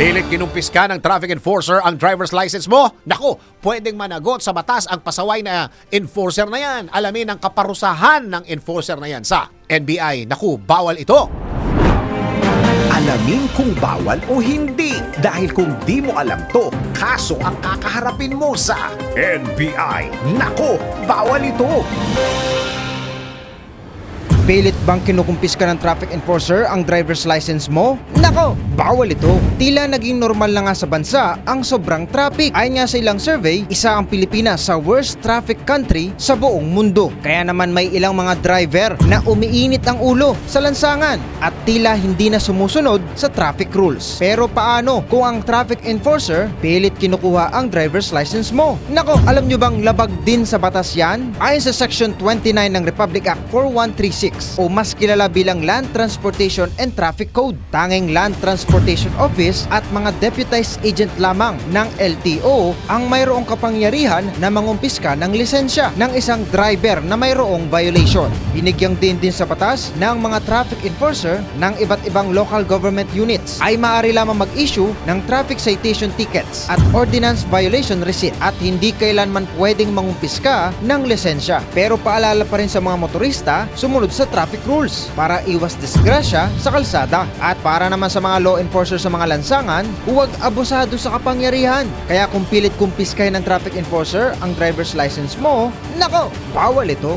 Pilit kinumpis ka ng traffic enforcer ang driver's license mo? Naku, pwedeng managot sa batas ang pasaway na enforcer na yan. Alamin ang kaparusahan ng enforcer na yan sa NBI. Naku, bawal ito. Alamin kung bawal o hindi. Dahil kung di mo alam to, kaso ang kakaharapin mo sa NBI. Nako, bawal ito. Pilit bang kinukumpis ka ng traffic enforcer ang driver's license mo? Nako, bawal ito. Tila naging normal na nga sa bansa ang sobrang traffic. Ayon nga sa ilang survey, isa ang Pilipinas sa worst traffic country sa buong mundo. Kaya naman may ilang mga driver na umiinit ang ulo sa lansangan at tila hindi na sumusunod sa traffic rules. Pero paano kung ang traffic enforcer pilit kinukuha ang driver's license mo? Nako, alam nyo bang labag din sa batas yan? Ayon sa Section 29 ng Republic Act 4136 o mas kilala bilang Land Transportation and Traffic Code. Tanging Land Transportation Office at mga deputized agent lamang ng LTO ang mayroong kapangyarihan na mangumpiska ng lisensya ng isang driver na mayroong violation. Binigyang din din sa batas ng mga traffic enforcer ng iba't ibang local government units ay maaari lamang mag-issue ng traffic citation tickets at ordinance violation receipt at hindi kailanman pwedeng mangumpiska ng lisensya. Pero paalala pa rin sa mga motorista, sumunod sa traffic rules para iwas disgrasya sa kalsada. At para naman sa mga law enforcers sa mga lansangan, huwag abusado sa kapangyarihan. Kaya kung pilit kumpiskay ng traffic enforcer ang driver's license mo, nako, bawal ito.